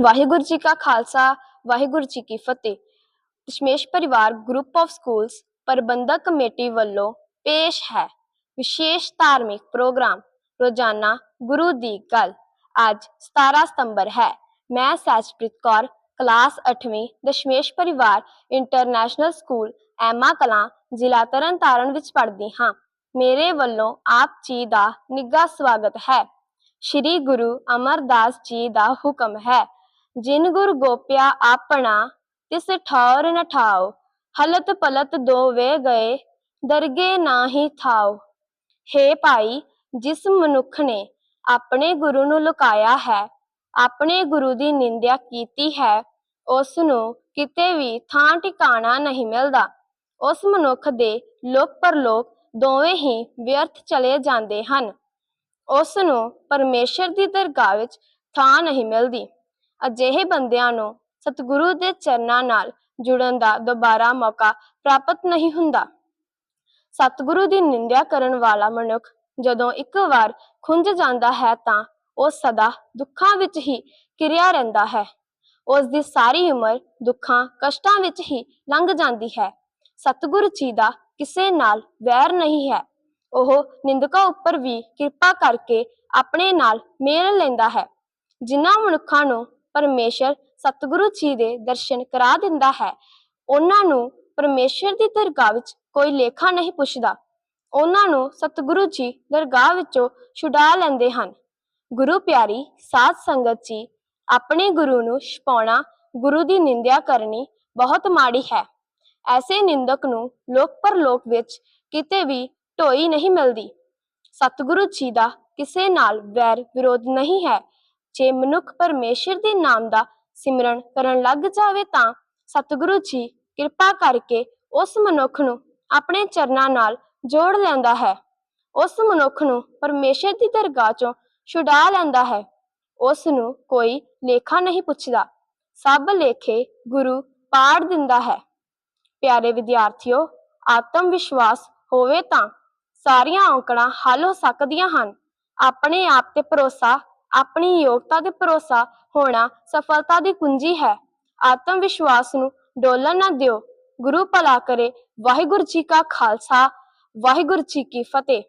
ਵਾਹਿਗੁਰੂ ਜੀ ਕਾ ਖਾਲਸਾ, ਵਾਹਿਗੁਰੂ ਜੀ ਕੀ ਫਤਿਹ। Dashmesh Parivar group of schools Parbandhak committee ਵੱਲੋਂ ਪੇਸ਼ ਹੈ। ਵਿਸ਼ੇਸ਼ ਧਾਰਮਿਕ ਪ੍ਰੋਗਰਾਮ, ਰੋਜ਼ਾਨਾ ਗੁਰੂ ਦੀ ਗੱਲ ਅੱਜ 17 ਸਤੰਬਰ ਹੈ। ਮੈਂ ਸੈਜਪ੍ਰੀਤ ਕੌਰ, ਕਲਾਸ 8ਵੀਂ Dashmesh Parivar international school Emma Kalan, ਜ਼ਿਲ੍ਹਾ ਤਰਨਤਾਰਨ ਵਿੱਚ ਪੜ੍ਹਦੀ ਹਾਂ। ਮੇਰੇ ਵੱਲੋਂ ਆਪ ਜੀ ਦਾ ਨਿੱਘਾ ਸਵਾਗਤ ਹੈ। ਸ਼੍ਰੀ ਗੁਰੂ ਅਮਰਦਾਸ ਜੀ ਦਾ ਹੁਕਮ ਹੈ। ਜਿਨ ਗੁਰ ਗੋਪਿਆ ਆਪਣਾ, ਤਿਸ ਠੌਰ ਨ ਠਾਓ ਹਲਤ ਪਲਤ ਦੋਵੇ ਗਏ, ਦਰਗੇ ਨਾਹੀ ਥਾਓ ਹੇ ਭਾਈ, ਜਿਸ ਮਨੁੱਖ ਨੇ ਆਪਣੇ ਗੁਰੂ ਨੂੰ ਲੁਕਾਇਆ ਹੈ, ਆਪਣੇ ਗੁਰੂ ਦੀ ਨਿੰਦਿਆ ਕੀਤੀ ਹੈ ਉਸ ਨੂੰ ਕਿਤੇ ਵੀ ਥਾਂ ਟਿਕਾਣਾ ਨਹੀਂ ਮਿਲਦਾ। ਉਸ ਮਨੁੱਖ ਦੇ ਲੋਕ ਪਰਲੋਕ ਦੋਵੇਂ ਹੀ ਵਿਅਰਥ ਚਲੇ ਜਾਂਦੇ ਹਨ। ਉਸ ਨੂੰ ਪਰਮੇਸ਼ਰ ਦੀ ਦਰਗਾਹ ਵਿੱਚ ਥਾਂ ਨਹੀਂ ਮਿਲਦੀ। ਅਜਿਹੇ ਬੰਦਿਆਂ ਨੂੰ ਸਤਿਗੁਰੂ ਦੇ ਚਰਨਾਂ ਨਾਲ ਜੁੜਨ ਦਾ ਦੁਬਾਰਾ ਮੌਕਾ ਪ੍ਰਾਪਤ ਨਹੀਂ ਹੁੰਦਾ। ਸਤਿਗੁਰੂ ਦੀ ਨਿੰਦਿਆ ਕਰਨ ਵਾਲਾ ਮਨੁੱਖ ਜਦੋਂ ਇੱਕ ਵਾਰ ਖੁੰਝ ਜਾਂਦਾ ਹੈ ਤਾਂ ਉਹ ਸਦਾ ਦੁੱਖਾਂ ਵਿੱਚ ਹੀ ਕਿਰਿਆ ਰਹਿੰਦਾ ਹੈ। ਉਸ ਦੀ ਸਾਰੀ ਉਮਰ ਦੁੱਖਾਂ, ਕਸ਼ਟਾਂ ਵਿੱਚ ਹੀ ਲੰਘ ਜਾਂਦੀ ਹੈ। ਸਤਿਗੁਰੂ ਜੀ ਦਾ ਕਿਸੇ ਨਾਲ ਵੈਰ ਨਹੀਂ ਹੈ। ਉਹ ਨਿੰਦਕਾਂ ਉੱਪਰ ਵੀ ਕਿਰਪਾ ਕਰਕੇ ਆਪਣੇ ਨਾਲ ਮੇਲ ਲੈਂਦਾ ਹੈ। ਜਿਨ੍ਹਾਂ ਮਨੁੱਖਾਂ ਨੂੰ ਪਰਮੇਸ਼ਰ ਸਤਿਗੁਰੂ ਜੀ ਦੇ ਦਰਸ਼ਨ ਕਰਾ ਦਿੰਦਾ ਹੈ। ਉਹਨਾਂ ਨੂੰ ਪਰਮੇਸ਼ਰ ਦੀ ਦਰਗਾਹ ਵਿੱਚ ਕੋਈ ਲੇਖਾ ਨਹੀਂ ਪੁੱਛਦਾ। ਉਹਨਾਂ ਨੂੰ ਸਤਿਗੁਰੂ ਜੀ ਦਰਗਾਹ ਵਿੱਚੋਂ ਛੁਡਾ ਲੈਂਦੇ ਹਨ। ਗੁਰੂ ਪਿਆਰੀ, ਸਾਧ ਸੰਗਤ ਜੀ, ਆਪਣੇ ਗੁਰੂ ਨੂੰ ਛਪਾਉਣਾ ਗੁਰੂ ਦੀ ਨਿੰਦਿਆ ਕਰਨੀ ਬਹੁਤ ਮਾੜੀ ਹੈ। ਐਸੇ ਨਿੰਦਕ ਨੂੰ ਲੋਕ ਪਰਲੋਕ ਵਿੱਚ ਕਿਤੇ ਵੀ ਢੋਈ ਨਹੀਂ ਮਿਲਦੀ। ਸਤਿਗੁਰੂ ਜੀ ਦਾ ਕਿਸੇ ਨਾਲ ਵੈਰ ਵਿਰੋਧ ਨਹੀਂ ਹੈ। ਜੇ ਮਨੁੱਖ ਪਰਮੇਸ਼ਰ ਦੇ ਨਾਮ ਦਾ ਸਿਮਰਨ ਕਰਨ ਲੱਗ ਜਾਵੇ ਤਾਂ ਸਤਿਗੁਰੂ ਜੀ ਕਿਰਪਾ ਕਰਕੇ ਉਸ ਮਨੁੱਖ ਨੂੰ ਆਪਣੇ ਚਰਨਾਂ ਨਾਲ ਜੋੜ ਲੈਂਦਾ ਹੈ। ਉਸ ਮਨੁੱਖ ਨੂੰ ਪਰਮੇਸ਼ਰ ਦੀ ਦਰਗਾਹ ਚੋਂ ਛੁਡਾ ਲੈਂਦਾ ਹੈ। ਉਸ ਨੂੰ ਕੋਈ ਲੇਖਾ ਨਹੀਂ ਪੁੱਛਦਾ। ਸਭ ਲੇਖੇ ਗੁਰੂ ਪਾੜ ਦਿੰਦਾ ਹੈ। ਪਿਆਰੇ ਵਿਦਿਆਰਥੀਓ, ਆਤਮ ਵਿਸ਼ਵਾਸ ਹੋਵੇ ਤਾਂ ਸਾਰੀਆਂ ਔਕੜਾਂ ਹੱਲ ਹੋ ਸਕਦੀਆਂ ਹਨ। ਆਪਣੇ ਆਪ ਤੇ ਭਰੋਸਾ ਆਪਣੀ ਯੋਗਤਾ ਤੇ ਭਰੋਸਾ ਹੋਣਾ ਸਫਲਤਾ ਦੀ ਕੁੰਜੀ ਹੈ। ਆਤਮ ਵਿਸ਼ਵਾਸ ਨੂੰ ਡੋਲਣ ਨਾ ਦਿਓ। ਗੁਰੂ ਭਲਾ ਕਰੇ। ਵਾਹਿਗੁਰੂ ਜੀ ਕਾ ਖਾਲਸਾ। ਵਾਹਿਗੁਰੂ ਜੀ ਕੀ ਫਤਿਹ।